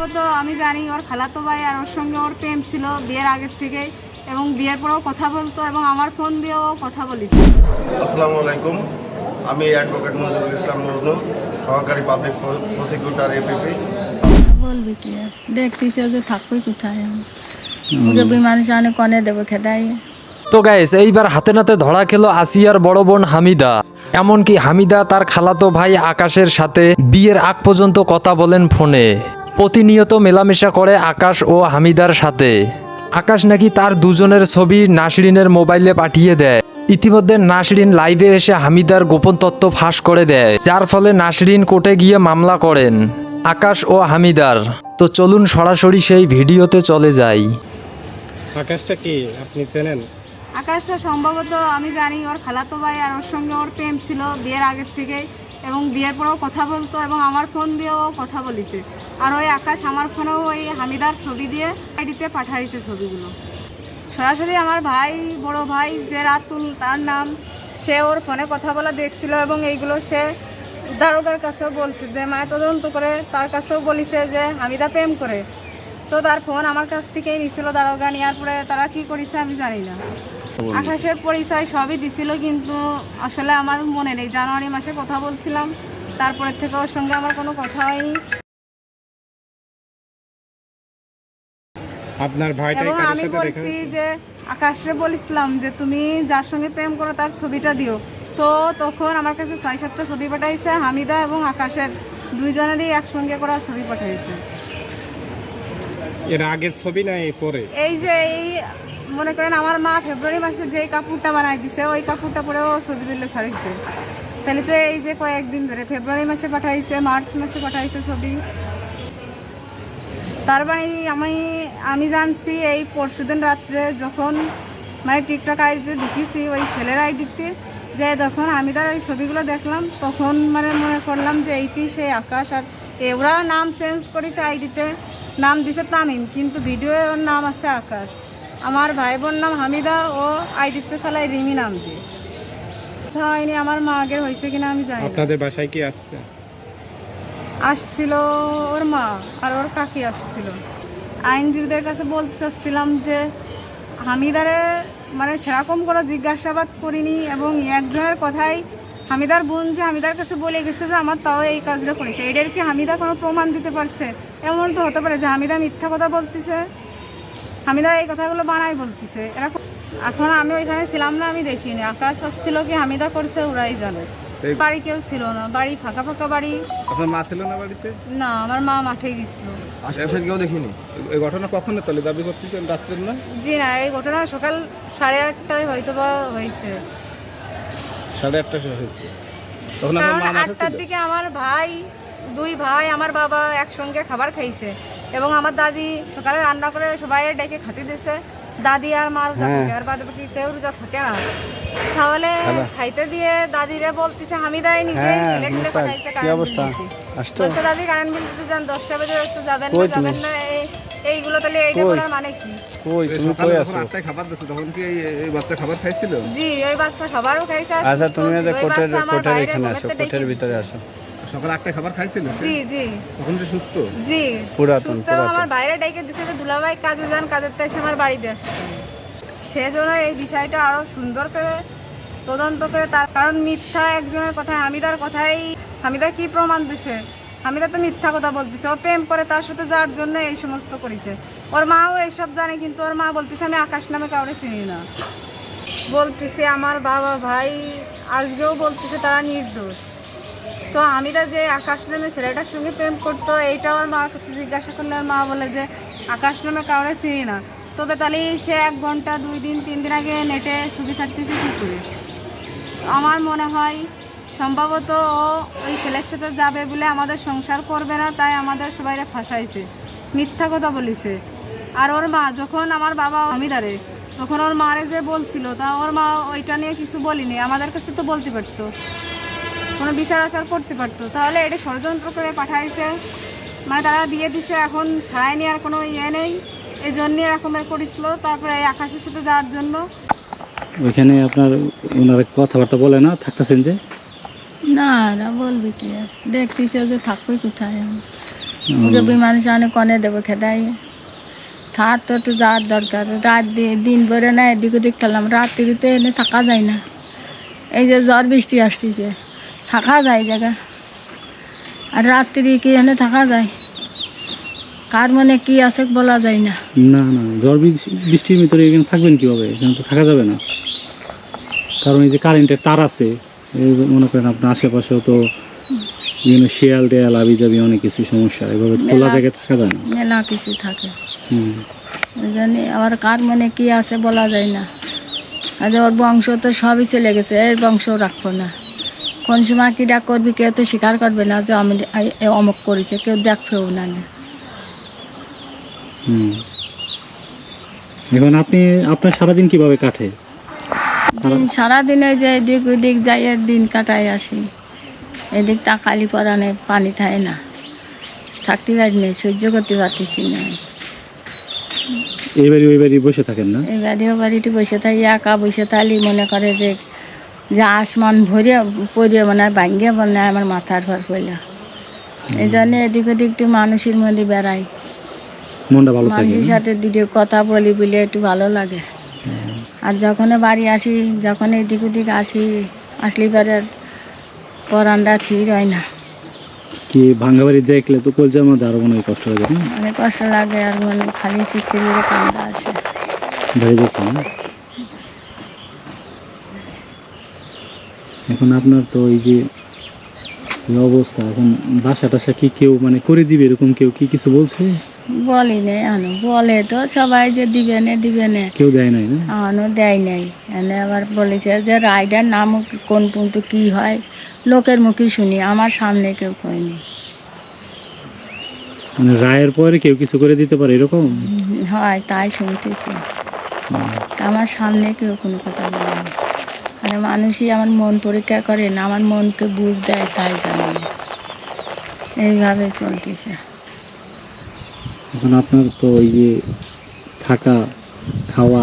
সম্ভবত আমি জানি ওর খালাতো ভাই আর ওর সঙ্গে ওর প্রেম ছিল বিয়ের আগের থেকে এবং বিয়ের পরেও কথা বলতো এবং আমার ফোন দিয়েও কথা বলেছে আসসালামু আলাইকুম। আমি অ্যাডভোকেট নজরুল ইসলাম মজনু সহকারী পাবলিক প্রসিকিউটর এপিপি। বলবি কি? দেখতেছি যে থাকবে কোথায়? ওকে বিমানে জানে কনে দেবো খেদাই। তো গাইস এইবার হাতে নাতে ধরা খেলো আসিয়ার বড় বোন হামিদা। এমনকি হামিদা তার খালাতো ভাই আকাশের সাথে বিয়ের আগ পর্যন্ত কথা বলেন ফোনে। প্রতিনিয়ত মেলামেশা করে আকাশ ও হামিদার সাথে। আকাশ নাকি তার দুজনের ছবি নাসরিনের মোবাইলে পাঠিয়ে দেয়। ইতিমধ্যে নাসরিন লাইভে এসে হামিদার গোপন তত্ত্ব ফাঁস করে দেয় যার ফলে নাসরিন কোর্টে গিয়ে মামলা করেন আকাশ ও হামিদার। তো চলুন সরাসরি সেই ভিডিওতে চলে যাই। আকাশটা কি? আপনি চেনেন? আকাশটা সম্ভবত আমি জানি ওর খালাতো ভাই আর ওর সঙ্গে ওর প্রেম ছিল বিয়ের আগের থেকে এবং বিয়ের পরেও কথা বলতো এবং আমার ফোন দিয়েও কথা বলেছে। আর ওই আকাশ আমার ফোনেও ওই হামিদার ছবি দিয়ে আইডিতে পাঠাইছে ছবিগুলো। সরাসরি আমার ভাই বড় ভাই যে রাতুল তার নাম সে ওর ফোনে কথা বলা দেখছিল এবং এইগুলো সে দারোগার কাছেও বলছে যে মানে তদন্ত করে তার কাছেও বলিছে যে হামিদা প্রেম করে। তো তার ফোন আমার কাছ থেকেই নিছিল দারোগা নেওয়ার পরে তারা কি করেছে আমি জানি না। আকাশের পরিচয় সবই দিছিল কিন্তু আসলে আমার মনে নেই। জানুয়ারি মাসে কথা বলছিলাম তারপরের থেকে ওর সঙ্গে আমার কোনো কথা হয়নি। আপনার ভাইটাই এবং কারোর আমি সাথে দেখা বলছি যে আকাশরে বলেছিলাম যে তুমি যার সঙ্গে প্রেম করো তার ছবিটা দিও। তো তখন আমার কাছে ছয় সাতটা ছবি পাঠাইছে হামিদা এবং আকাশের দুইজনেরই একসঙ্গে করা ছবি পাঠাইছে। এর আগের ছবি না এই পরে? এই যে এই মনে করেন আমার মা ফেব্রুয়ারি মাসে যে কাপড়টা বানাই দিছে ওই কাপড়টা পরেও ছবি তুলে ছাড়িয়েছে। তাহলে তো এই যে কয়েকদিন ধরে ফেব্রুয়ারি মাসে পাঠাইছে মার্চ মাসে পাঠাইছে ছবি। তার মানে আমি আমি জানছি এই পরশুদিন রাত্রে যখন মানে টিকটক আইডিতে ঢুকিয়েছি ওই ছেলের আইডিতে, যে যখন আমি তার ওই ছবিগুলো দেখলাম, তখন মানে মনে করলাম যে এইটি সেই আকাশ আর ওরা নাম চেঞ্জ করেছে আইডিতে, নাম দিছে তামিম, কিন্তু ভিডিও ওর নাম আছে আকাশ। আমার ভাই বোন নাম হামিদা, ও আইডিতে চালায় রিমি নাম দিয়ে। হয়নি, আমার মা আগের হয়েছে কিনা আমি জানি আপনাদের বাসায় কি আসছে? আসছিল ওর মা আর ওর কাকি আসছিল। আইনজীবীদের কাছে বলতে চাচ্ছিলাম যে, হামিদারে মানে সেরকম কোনো জিজ্ঞাসাবাদ করিনি এবং একজনের কথাই হামিদার বোন যে হামিদার কাছে বলে গেছে যে আমার তাও এই কাজটা করেছে। এটার কি হামিদা কোনো প্রমাণ দিতে পারছে? এমন তো হতে পারে যে হামিদা মিথ্যা কথা বলতেছে, হামিদা এই কথাগুলো বানাই বলতেছে। এরকম এখন আমি ওইখানে ছিলাম না, আমি দেখিনি। আকাশ আসছিল কি হামিদা করছে ওরাই জানে। বাড়ি কেউ ছিল না বাড়ি ফাঁকা ফাঁকা বাড়ি। আপনার মা ছিল না বাড়িতে? না আমার মা মাঠে গেছিল আশেপাশে কেউ দেখিনি? এই ঘটনা কখন তাহলে? দাবি করতেছেন রাত্রের না? জি না এই ঘটনা সকাল সাড়ে আটটায় হয়তো বা হয়েছে। সাড়ে আটটা হয়েছে। তখন আপনার কারণ মা মাঠে আটটার ছিল? দিকে আমার ভাই দুই ভাই আমার বাবা একসঙ্গে খাবার খাইছে। এবং আমার দাদি সকালে রান্না করে সবাই ডেকে খাতে দিছে। দাদি আর মা রোজা থাকে আর বাদ বাকি কেউ রোজা থাকে না তাহলে খাইতে দিয়ে দাদিরে বলতেছে হামিদাই নিজে ঠেলে ঠেলে পাঠাইছে কারেন্ট অবস্থা? বলছে দাদি কারেন্ট বিল দিতে যান দশটা বেজে যাচ্ছে যাবেন না যাবেন না এই এইগুলো তাহলে এইটা করার মানে কি? আটটায় খাবার দিচ্ছে তখন কি এই এই বাচ্চা খাবার খাইছিল? জি ওই বাচ্চা খাবারও খাইছে আচ্ছা তুমি সুস্থ এদের কোটের কোটের এখানে আসো কোটের ভিতরে আসো সকালে আটটায় খাবার খাইছিল জি জি। তখন যে সুস্থ? জি পুরাতন, সুস্থ আমার বাইরে ডেকে দিছে যে দুলাভাই কাজে যান কাজের তো এসে আমার বাড়িতে আসছে সেজন্য এই বিষয়টা আরও সুন্দর করে তদন্ত করে তার কারণ মিথ্যা একজনের কথায় হামিদার কথাই হামিদা কি প্রমাণ দিছে? হামিদা তো মিথ্যা কথা বলতেছে। ও প্রেম করে তার সাথে যাওয়ার জন্য এই সমস্ত করেছে। ওর মাও এইসব জানে কিন্তু ওর মা বলতেছে আমি আকাশ নামে কাউরে চিনি না। বলতেছে আমার বাবা ভাই আজকেও বলতেছে তারা নির্দোষ। তো আমিরা যে আকাশ নামে ছেলেটার সঙ্গে প্রেম করতো, এইটাও আমার মার কাছে জিজ্ঞাসা করলে মা বলে যে, আকাশ নামে কাউরে চিনি না। তবে তাহলে সে এক ঘণ্টা, দুই দিন, তিন দিন আগে নেটে ছবি ছাড়তেছে কী করে? আমার মনে হয় সম্ভবত ও ওই ছেলের সাথে যাবে বলে আমাদের সংসার করবে না, তাই আমাদের সবাইরে ফাঁসাইছে। মিথ্যা কথা বলিছে। আর ওর মা, যখন আমার বাবা হামিদারে তখন ওর মারে যে বলছিল, তা ওর মা ওইটা নিয়ে কিছু বলিনি। আমাদের কাছে তো বলতে পারতো। কোনো বিচার আচার করতে পারতো। তাহলে এটা ষড়যন্ত্র করে পাঠাইছে। মানে তারা বিয়ে দিছে এখন ছাড়াই নেওয়ার কোনো ইয়ে নেই। এই জন্য এরকমের করেছিল তারপরে এই আকাশের সাথে যাওয়ার জন্য। ওইখানে আপনার ওনারা কথাবার্তা বলে না? থাকতেছেন যে? না না বলবি কি আর? দেখতেছি যে থাকবে কোথায়। আমি ওকে বিমানে সামনে কনে দেবো খেদাই। থার তো একটু যাওয়ার দরকার। রাত দিয়ে দিন ভরে না এদিক ওদিক খেলাম। রাত্রিতে এনে থাকা যায় না। এই যে ঝড় বৃষ্টি আসতেছে। থাকা যায় জায়গা। আর রাত্রি কি এনে থাকা যায়? কার মনে কি আছে বলা যায় না। না না ঝড় বৃষ্টির ভিতরে এখানে থাকবেন কীভাবে? এখানে তো থাকা যাবে না। কারণ এই যে কারেন্টের তার আছে এই যে মনে করেন আপনার আশেপাশেও তো বিভিন্ন শিয়াল টেয়াল আবি যাবি অনেক কিছু সমস্যা। এভাবে খোলা জায়গায় থাকা যায় না। মেলা কিছু থাকে। হুম। জন্য আবার কার মনে কি আছে বলা যায় না। আজ ওর বংশ তো সবই চলে গেছে এর বংশ রাখব না। কোন সময় কী ডাক করবি কেউ তো স্বীকার করবে না যে আমি অমুক করেছে কেউ দেখবেও না। এখন আপনি আপনার সারাদিন কীভাবে কাটে? দিন সারাদিনে যে এদিক ওদিক যাই দিন কাটাই আসি। এদিক তাকালি পরানে পানি থাকে না। থাকতে পারি না সহ্য করতে পারতেছি না। এই বাড়ি ওই বাড়ি বসে থাকেন না? এই বাড়িও বাড়িটি বসে থাকি একা বসে থাকলে মনে করে যে যে আসমান ভরে পড়িয়ে মনে হয় ভাঙ্গিয়ে মনে হয় আমার মাথার ঘর পড়ল এই জন্য এদিক ওদিক একটু মানুষের মধ্যে বেড়াই। মানুষের সাথে দুটো কথা বলি বলে একটু ভালো লাগে। আর যখন বাড়ি আসি যখন এদিক ওদিক আসি আসলে পরে পরানটা ঠিক হয় না। কি ভাঙ্গা বাড়ি দেখলে তো কলজার মধ্যে আরও মনে কষ্ট হয়ে না? অনেক কষ্ট লাগে আর মনে খালি শিখতে গেলে কান্দা আসে। বাড়ি দেখে এখন আপনার তো এই যে অবস্থা এখন বাসা টাসা কি কেউ মানে করে দিবে এরকম কেউ কি কিছু বলছে? বলি নেই আনো। বলে তো সবাই যে দিবে নে দিবে নে। কেউ দেয় নাই না? আনো দেয় নাই। এনে আবার বলেছে যে রাইডার নাম কোন পর্যন্ত কি হয় লোকের মুখে শুনি আমার সামনে কেউ কয়নি। মানে রায়ের পরে কেউ কিছু করে দিতে পারে এরকম? হয় তাই শুনতেছি। আমার সামনে কেউ কোনো কথা বলে মানে মানুষই আমার মন পরীক্ষা করে না আমার মনকে বুঝ দেয় তাই জানে। না। এইভাবে চলতেছে। এখন আপনার তো ওই যে থাকা খাওয়া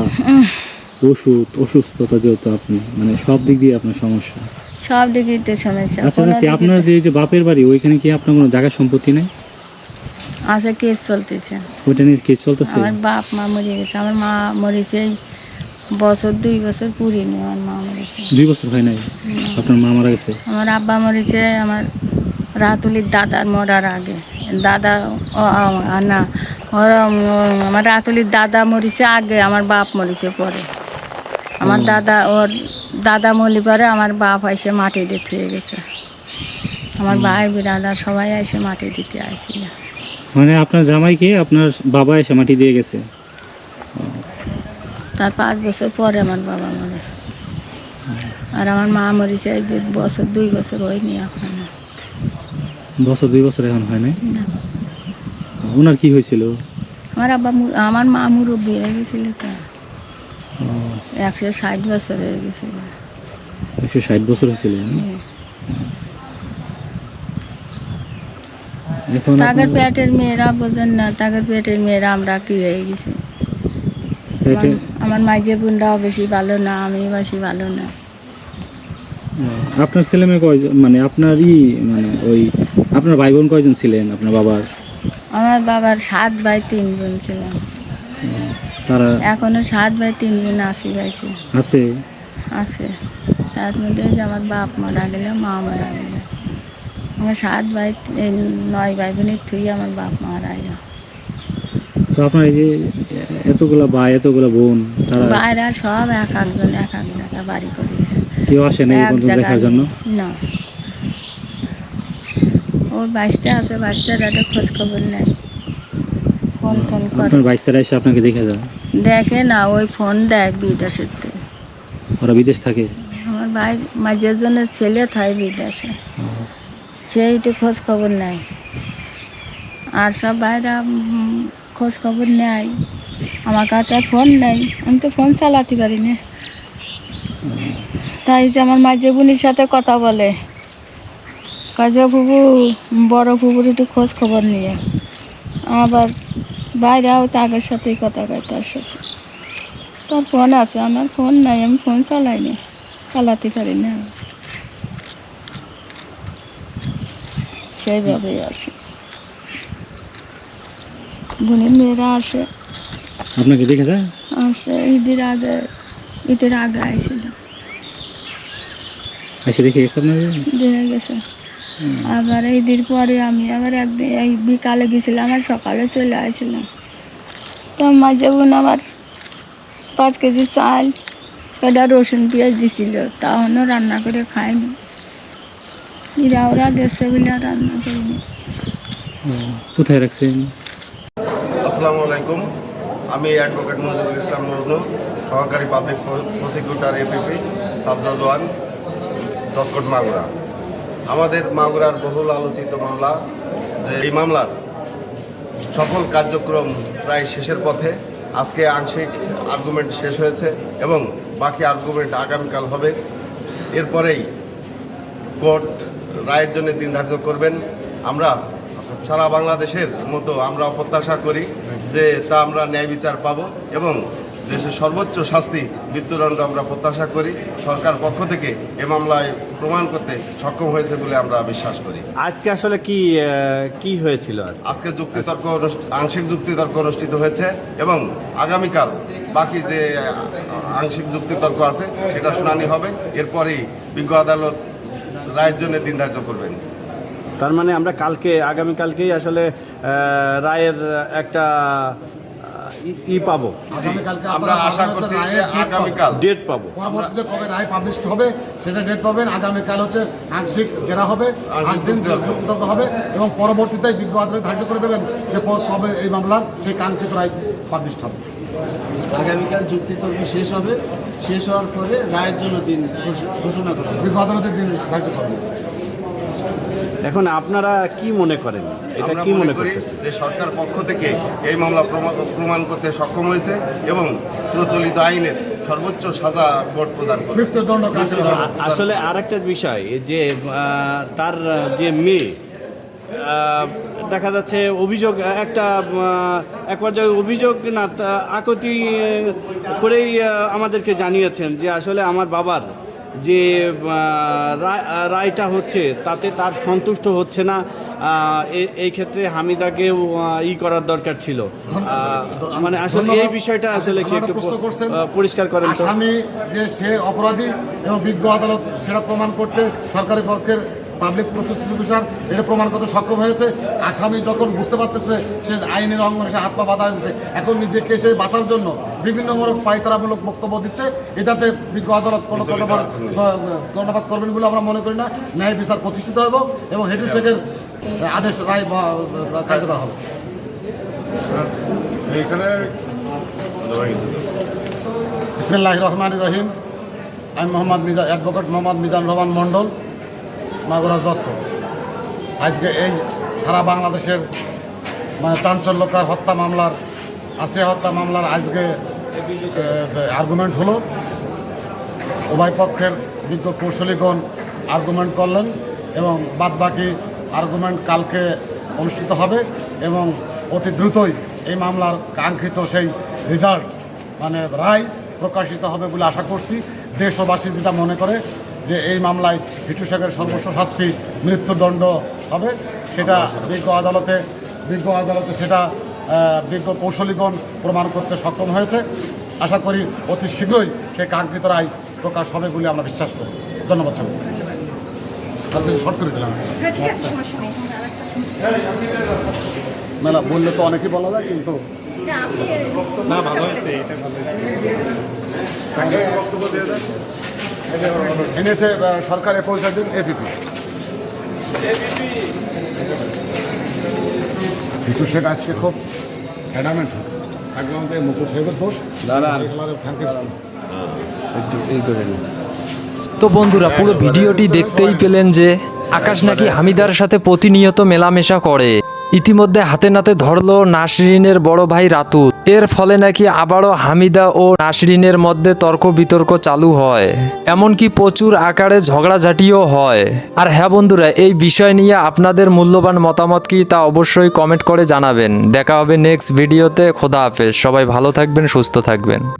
ওষুধ অসুস্থতা যেহেতু আপনি মানে সব দিক দিয়ে আপনার সমস্যা। সব দিকেই তো সমস্যা। আচ্ছা আচ্ছা আপনার যে যে বাপের বাড়ি ওইখানে কি আপনার কোনো জায়গা সম্পত্তি নেই? আছে কেস চলতেছে। ওইটা নিয়ে কেস চলতেছে? আমার বাপ মা মরে গেছে আমার মা মরেছে বছর দুই বছর পুরিনি আমার মা মরেছে দুই বছর হয় নাই? আপনার মা মারা গেছে? আমার আব্বা মরেছে আমার রাতুলির দাদার মরার আগে। দাদা ও না আমার রাতুলির দাদা মরেছে আগে আমার বাপ মরেছে পরে। আমার দাদা ওর দাদা মলি পরে আমার বাপ এসে মাটি দিতে গেছে। আমার ভাই বিরাদার সবাই এসে মাটি দিতে আসছিল মানে আপনার জামাইকে আপনার বাবা এসে মাটি দিয়ে গেছে? তার পাঁচ বছর পরে আমার বাবা মরে। আর আমার মা মরেছে এই যে বছর দুই বছর হয়নি এখনও। বছর দুই বছর এখন হয় না। ওনার কি হয়েছিল? আমার আব্বা আমার মা মুরব্বী হয়ে গেছিল তো। একশো ষাট বছর হয়ে গেছিল। একশো ষাট বছর হয়েছিল? এখন তাদের পেটের মেয়েরা বোঝেন না তাদের পেটের মেয়েরা আমরা কি হয়ে গেছি? পেটে? আমার- মাঝে বোনরাও বেশি ভালো না আমি বেশি ভালো না। আপনার ছেলে মেয়ে কয়জন? মানে আপনার ই মানে ওই আপনার ভাই বোন কয়জন ছিলেন আপনার বাবার? আমার বাবার সাত ভাই তিন বোন ছিলাম। তারা এখনও সাত ভাই তিন বোন আসি পাইছে আছে? আছে। তার মধ্যে আমার বাপ মারা গেলে মা মারা গেলে। আমার সাত ভাই নয় ভাই বোনের থুই আমার বাপ মারা গেল। তো আপনার এই যে এতগুলা ভাই এতগুলা বোন তারা বাইরে সব এক একজন এক এক জায়গায় বাড়ি করেছে। কেউ আসে না এই পর্যন্ত দেখার জন্য? না। ওর বাইশটা আছে বাইশটা দাদা খোঁজ খবর নেয়। ফোন টোন করে। আপনার বাইশ তারা এসে আপনাকে দেখে যায়? দেখে না ওই ফোন দেয় বিদেশের থেকে ওরা বিদেশ থাকে? আমার ভাই মাঝের জন্য ছেলে থাকে বিদেশে। সে একটু খোঁজ খবর নেয়। আর সব ভাইরা খোঁজ খবর নেয়। আমার কাছে আর ফোন নেই। আমি তো ফোন চালাতে পারি না। তাই যে আমার মাঝে বোনের সাথে কথা বলে কাজে ফুবু বড় ফুবুর একটু খোঁজ খবর নিয়ে। আবার বাইরেও তাদের সাথেই কথা কয় তার সাথে। তার ফোন আছে, আমার ফোন নাই, আমি ফোন চালাই চালাইনি চালাতে পারি না। সেইভাবেই আছে। বোনের মেয়েরা আসে। আপনাকে দেখে যায় আসে ঈদের আগে ঈদের আগে আইছিল। এসে দেখে গেছে আপনাকে? দেখা গেছে। আবার ঈদের পরে আমি আবার একদিন এই বিকালে গেছিলাম আর সকালে চলে আসছিলাম তো মাঝে বোন আবার পাঁচ কেজি চাল এটা রসুন পেঁয়াজ দিছিল তখনও রান্না করে খাইনি এরা ওরা দেশে বলে রান্না করিনি। কোথায় রাখছেন? আসসালামু আলাইকুম। আমি অ্যাডভোকেট নজরুল ইসলাম মজনু, সহকারী public prosecutor APP sub judge one দশকোট Magura. আমাদের মাগুরার বহুল আলোচিত মামলা, যে এই মামলার সকল কার্যক্রম প্রায় শেষের পথে আজকে আংশিক আর্গুমেন্ট শেষ হয়েছে এবং বাকি আর্গুমেন্ট আগামীকাল হবে। এরপরেই কোর্ট রায়ের জন্য দিন ধার্য করবেন। আমরা সারা বাংলাদেশের মতো আমরা প্রত্যাশা করি যে তা আমরা ন্যায় বিচার পাব এবং দেশের সর্বোচ্চ শাস্তি মৃত্যুদণ্ড আমরা প্রত্যাশা করি। সরকার পক্ষ থেকে এ মামলায় প্রমাণ করতে সক্ষম হয়েছে বলে আমরা বিশ্বাস করি। আজকে আসলে কি কি হয়েছিল আজকে? যুক্তিতর্ক আংশিক যুক্তিতর্ক অনুষ্ঠিত হয়েছে এবং আগামীকাল বাকি যে আংশিক যুক্তিতর্ক আছে সেটা শুনানি হবে। এরপরেই বিজ্ঞ আদালত রায়ের জন্য দিন ধার্য করবেন। তার মানে আমরা কালকে আগামী কালকেই আসলে রায়ের একটা ই- ই পাবো। আগামীকালকে আমরা আশা করছি যে আগামীকাল ডেট পাবো। পরবর্তীতে কবে রায় পাবলিশ হবে সেটা ডেট পাবেন। আগামীকাল হচ্ছে আংশিক জেরা হবে আংশিক আট দিন যুক্তিতর্ক। হবে এবং পরবর্তীতে বিজ্ঞ আদালত ধার্য করে দেবেন যে কবে এই মামলার সেই কাঙ্ক্ষিত রায় পাবলিশ হবে। আগামীকাল যুক্তিতর্ক শেষ হবে। শেষ হওয়ার পরে রায়ের জন্য দিন ঘোষণা করা হবে। বিজ্ঞ আদালতের দিন ধার্য করবেন এখন আপনারা কি মনে করেন? এটা কি মনে মনে করি যে সরকার পক্ষ থেকে এই মামলা প্রমা- প্রমাণ করতে সক্ষম হয়েছে এবং প্রচলিত আইনের সর্বোচ্চ সাজা কোর্ট প্রদান করে মৃত্যুদণ্ড কার্যকর আসলে আরেকটা বিষয় যে তার যে মেয়ে দেখা যাচ্ছে অভিযোগ একটা এক পর্যায়ে অভিযোগ না আকতি করেই আমাদেরকে জানিয়েছেন যে আসলে আমার বাবার যে রায়- রায়টা হচ্ছে তাতে তার সন্তুষ্ট হচ্ছে না। এই ক্ষেত্রে হামিদাকেও ই করার দরকার ছিল। মানে আসলে এই বিষয়টা আসলে কি একটু পরিষ্কার করেন আমি যে সে অপরাধী এবং বিজ্ঞ আদালত সেটা প্রমাণ করতে সরকারি পক্ষের পাবলিক প্রসিকিউশন এটা প্রমাণ করতে সক্ষম হয়েছে। আসামি যখন বুঝতে পারতেছে সে আইনের অঙ্গনে সে হাত পা বাধা হয়েছে এখন নিজেকে সে বাঁচার জন্য বিভিন্ন মূলক পাইতারামূলক বক্তব্য দিচ্ছে। এটাতে বিজ্ঞ আদালত কোনো কর্ণপাত করবেন বলে আমরা মনে করি না। ন্যায় বিচার প্রতিষ্ঠিত হবে এবং হেতু শেখের আদেশ রায় কার্যকর হবে। বিসমিল্লাহ রহমান রহিম। আমি মোহাম্মদ মিজা অ্যাডভোকেট মোহাম্মদ মিজান রহমান মণ্ডল। মাগুরা জস্কো। আজকে এই সারা বাংলাদেশের মানে চাঞ্চল্যকার হত্যা মামলার আসিয়া হত্যা মামলার আজকে আর্গুমেন্ট হলো। উভয় পক্ষের বিজ্ঞ কৌশলীগণ আর্গুমেন্ট করলেন এবং বাদবাকি আর্গুমেন্ট কালকে অনুষ্ঠিত হবে এবং অতি দ্রুতই এই মামলার কাঙ্ক্ষিত সেই রেজাল্ট মানে রায় প্রকাশিত হবে বলে আশা করছি। দেশবাসী যেটা মনে করে যে এই মামলায় ভিটু শেখের সর্বোচ্চ শাস্তি মৃত্যুদণ্ড হবে সেটা বিজ্ঞ আদালতে বিজ্ঞ আদালতে সেটা বিজ্ঞ কৌশলীগণ প্রমাণ করতে সক্ষম হয়েছে। আশা করি অতি শীঘ্রই সেই কাঙ্ক্ষিত রায় প্রকাশ হবে বলে আমরা বিশ্বাস করি। ধন্যবাদ স্যার। তাতে শর্ট করে দিলাম মেলা বললে তো অনেকেই বলা যায় কিন্তু না ভালো হয়েছে এটা ভালো এনেছে সরকারের পরিচয় দিন এপিপি ভিটু শেখ আজকে খুব অ্যাডামেন্ট হয়েছে। থাকলে আমাদের মুকুল সাহেবের দোষ তো বন্ধুরা পুরো ভিডিওটি দেখতেই পেলেন যে আকাশ নাকি হামিদার সাথে প্রতিনিয়ত মেলামেশা করে। ইতিমধ্যে হাতে নাতে ধরলো নাসরিনের বড় ভাই রাতুল। এর ফলে নাকি আবারও হামিদা ও নাসরিনের মধ্যে তর্ক বিতর্ক চালু হয়। এমনকি প্রচুর আকারে ঝগড়াঝাটিও হয়। আর হ্যাঁ বন্ধুরা, এই বিষয় নিয়ে আপনাদের মূল্যবান মতামত কি তা অবশ্যই কমেন্ট করে জানাবেন। দেখা হবে নেক্সট ভিডিওতে খোদা হাফেজ। সবাই ভালো থাকবেন, সুস্থ থাকবেন।